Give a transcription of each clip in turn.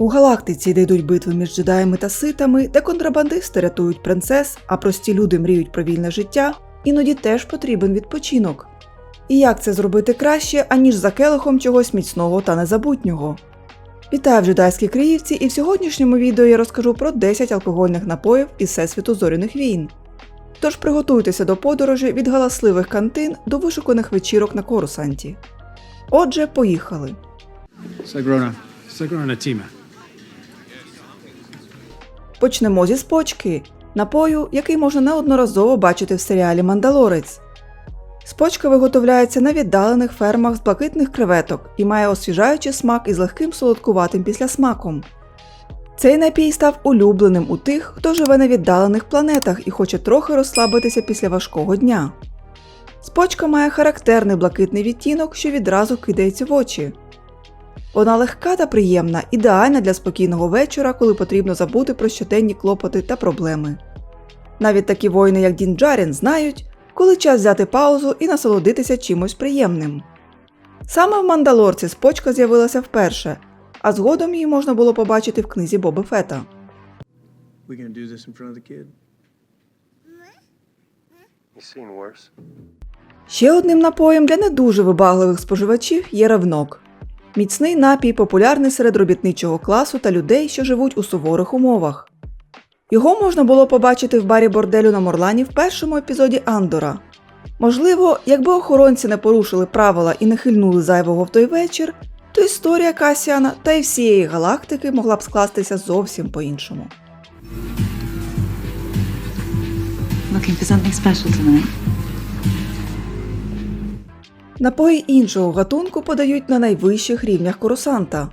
У галактиці, де йдуть битви між джедаями та ситами, де контрабандисти рятують принцес, а прості люди мріють про вільне життя, іноді теж потрібен відпочинок. І як це зробити краще, аніж за келихом чогось міцного та незабутнього? Вітаю в джедайській Криївці, і в сьогоднішньому відео я розкажу про 10 алкогольних напоїв із всесвіту зоряних війн. Тож приготуйтеся до подорожі від галасливих кантин до вишуканих вечірок на Корусанті. Отже, поїхали. Sagrona. Sagrona Tima. Почнемо зі спочки, напою, який можна неодноразово бачити в серіалі Мандалорець. Спочка виготовляється на віддалених фермах з блакитних креветок і має освіжаючий смак із легким солодкуватим післясмаком. Цей напій став улюбленим у тих, хто живе на віддалених планетах і хоче трохи розслабитися після важкого дня. Спочка має характерний блакитний відтінок, що відразу кидається в очі. Вона легка та приємна, ідеальна для спокійного вечора, коли потрібно забути про щоденні клопоти та проблеми. Навіть такі воїни, як Дін Джарін, знають, коли час взяти паузу і насолодитися чимось приємним. Саме в Мандалорці спочка з'явилася вперше, а згодом її можна було побачити в книзі Боба Фета. Ще одним напоєм для не дуже вибагливих споживачів є ревнок. Міцний напій популярний серед робітничого класу та людей, що живуть у суворих умовах. Його можна було побачити в барі борделю на Морлані в першому епізоді Андора. Можливо, якби охоронці не порушили правила і не хильнули зайвого в той вечір, то історія Касіана та й всієї галактики могла б скластися зовсім по-іншому. Looking for something special tonight? Напої іншого гатунку подають на найвищих рівнях корусанта.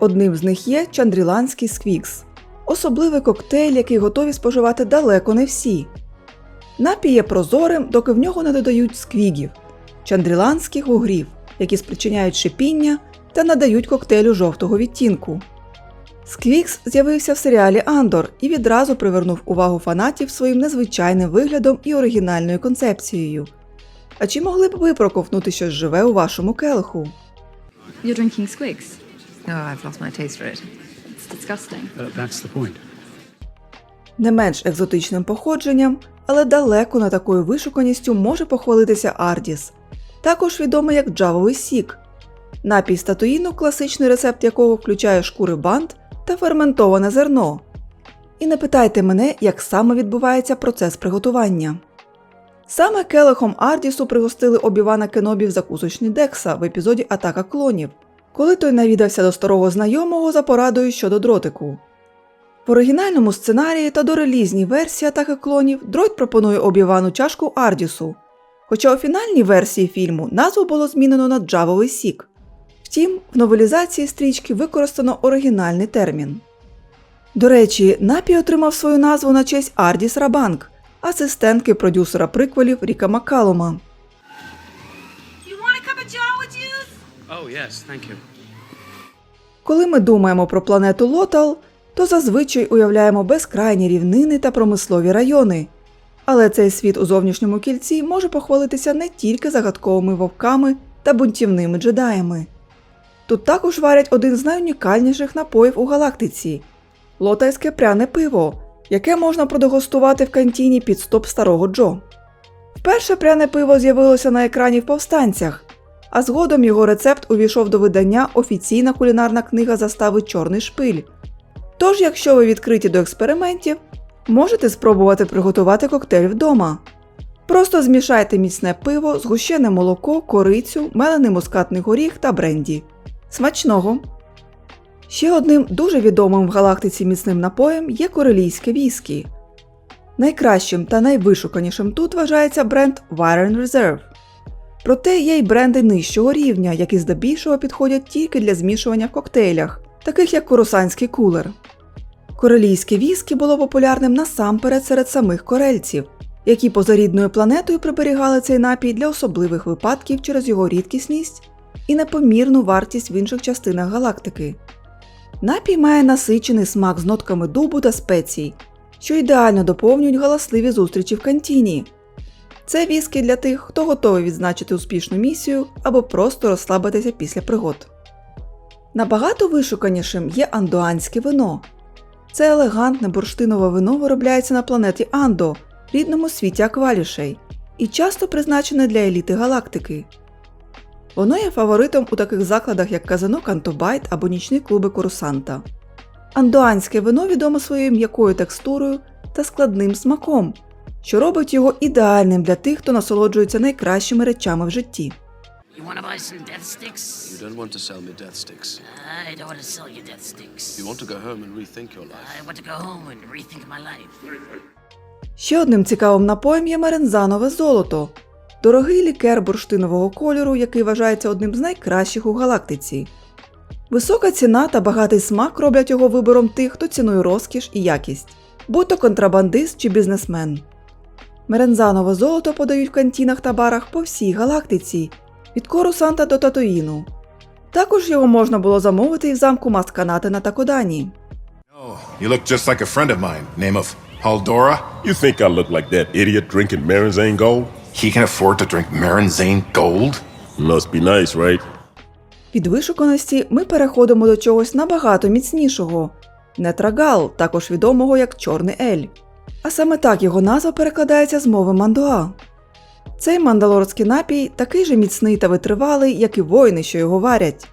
Одним з них є чандріланський сквікс особливий коктейль, який готові споживати далеко не всі. Напій є прозорим, доки в нього не додають сквігів чандріланських угрів, які спричиняють шипіння та надають коктейлю жовтого відтінку. Сквікс з'явився в серіалі Андор і відразу привернув увагу фанатів своїм незвичайним виглядом і оригінальною концепцією. А чи могли б ви проковтнути щось живе у вашому келиху? You're drinking Squigs? Oh, I've lost my taste for it. It's disgusting. Uh, that's the point. Не менш екзотичним походженням, але далеко не такою вишуканістю може похвалитися Ардіс, також відомий як джавовий сік. Напій статуїну, класичний рецепт якого включає шкури банд та ферментоване зерно. І не питайте мене, як саме відбувається процес приготування. Саме келихом Ардісу пригостили обівана Кенобі в закусочні Декса в епізоді Атака клонів, коли той навідався до старого знайомого за порадою щодо дротику. В оригінальному сценарії та до релізній версії атаки клонів дроть пропонує обівану чашку Ардісу. Хоча у фінальній версії фільму назву було змінено на Джавовий сік. Втім, в новелізації стрічки використано оригінальний термін. До речі, напій отримав свою назву на честь Ардіс Рабанк, асистентки продюсера приквелів Ріка juice? Oh, yes. Коли ми думаємо про планету Лотал, то зазвичай уявляємо безкрайні рівнини та промислові райони. Але цей світ у зовнішньому кільці може похвалитися не тільки загадковими вовками та бунтівними джедаями. Тут також варять один з найунікальніших напоїв у галактиці лотайське пряне пиво, яке можна продегустувати в кантіні під стоп старого Джо. Вперше пряне пиво з'явилося на екрані в повстанцях, а згодом його рецепт увійшов до видання офіційна кулінарна книга застави Чорний шпиль. Тож, якщо ви відкриті до експериментів, можете спробувати приготувати коктейль вдома. Просто змішайте міцне пиво, згущене молоко, корицю, мелений мускатний горіх та бренді. Смачного! Ще одним дуже відомим в галактиці міцним напоєм є корелійське віскі. Найкращим та найвишуканішим тут вважається бренд Wyron Reserve. Проте є й бренди нижчого рівня, які здебільшого підходять тільки для змішування в коктейлях, таких як коросанський кулер. Корелійське віскі було популярним насамперед серед самих корельців, які поза рідною планетою приберігали цей напій для особливих випадків через його рідкісність і непомірну вартість в інших частинах галактики. Напій має насичений смак з нотками дубу та спецій, що ідеально доповнюють галасливі зустрічі в кантіні. Це віскі для тих, хто готовий відзначити успішну місію або просто розслабитися після пригод. Набагато вишуканішим є андоанське вино. Це елегантне бурштинове вино виробляється на планеті Андо, рідному світі аквалішей, і часто призначене для еліти галактики. Воно є фаворитом у таких закладах, як казино Кантобайт або нічні клуби Курсанта. Андоанське вино відомо своєю м'якою текстурою та складним смаком, що робить його ідеальним для тих, хто насолоджується найкращими речами в житті. You want to buy some death sticks? You don't want to sell me death sticks. I don't want to sell you death sticks. You want to go home and rethink your life. I want to go home and rethink my life. Ще одним цікавим напоєм є мерензанове золото дорогий лікер бурштинового кольору, який вважається одним з найкращих у галактиці. Висока ціна та багатий смак роблять його вибором тих, хто цінує розкіш і якість, будь то контрабандист чи бізнесмен. Мерензанове золото подають в кантінах та барах по всій галактиці від Корусанта до Татуїну. Також його можна було замовити і в замку Масканати на Такодані. You look just like a? He can afford to drink Marinzane Gold? Must be nice, right? Від вишуканості ми переходимо до чогось набагато міцнішого нетрагал, також відомого як Чорний Ель. А саме так його назва перекладається з мови мандуа. Цей мандалорський напій такий же міцний та витривалий, як і воїни, що його варять.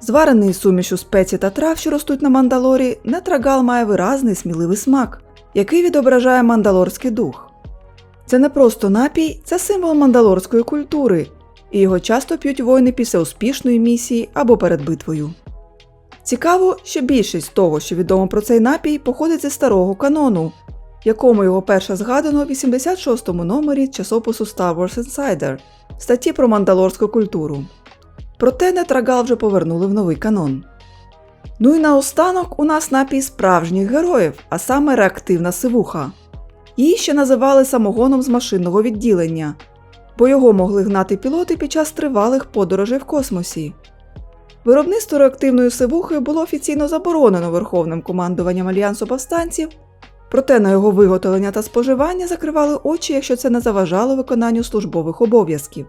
Зварений з сумішу спецій та трав, що ростуть на мандалорі, нетрагал має виразний сміливий смак, який відображає мандалорський дух. Це не просто напій, це символ мандалорської культури, і його часто п'ють воїни після успішної місії або перед битвою. Цікаво, що більшість того, що відомо про цей напій, походить зі старого канону, якому його перше згадано в 86-му номері часопису Star Wars Insider в статті про мандалорську культуру. Проте нетрагал вже повернули в новий канон. Ну і наостанок у нас напій справжніх героїв, а саме реактивна сивуха. Її ще називали самогоном з машинного відділення, бо його могли гнати пілоти під час тривалих подорожей в космосі. Виробництво реактивної сивухи було офіційно заборонено Верховним командуванням Альянсу повстанців, проте на його виготовлення та споживання закривали очі, якщо це не заважало виконанню службових обов'язків.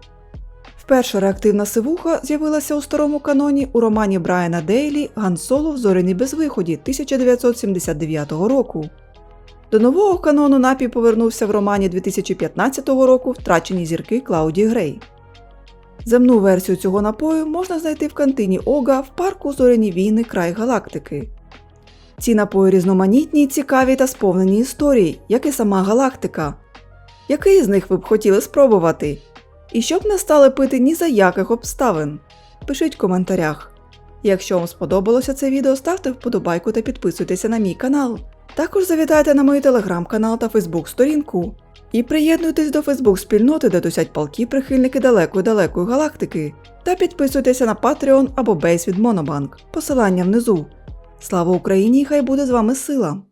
Вперше реактивна сивуха з'явилася у старому каноні у романі Брайана Дейлі Ган Соло в зоряний безвиході 1979 року. До нового канону напій повернувся в романі 2015 року Втрачені зірки Клауді Грей. Земну версію цього напою можна знайти в кантині Ога в парку Зоряні війни Край Галактики. Ці напої різноманітні, цікаві та сповнені історій, як і сама галактика. Який з них ви б хотіли спробувати? І щоб не стали пити ні за яких обставин? Пишіть в коментарях. Якщо вам сподобалося це відео, ставте вподобайку та підписуйтеся на мій канал. Також завітайте на мій телеграм-канал та фейсбук-сторінку. І приєднуйтесь до Фейсбук-спільноти, де тусять палки прихильники далекої-далекої галактики. Та підписуйтеся на Patreon або Бейс від Монобанк. Посилання внизу. Слава Україні! Хай буде з вами сила!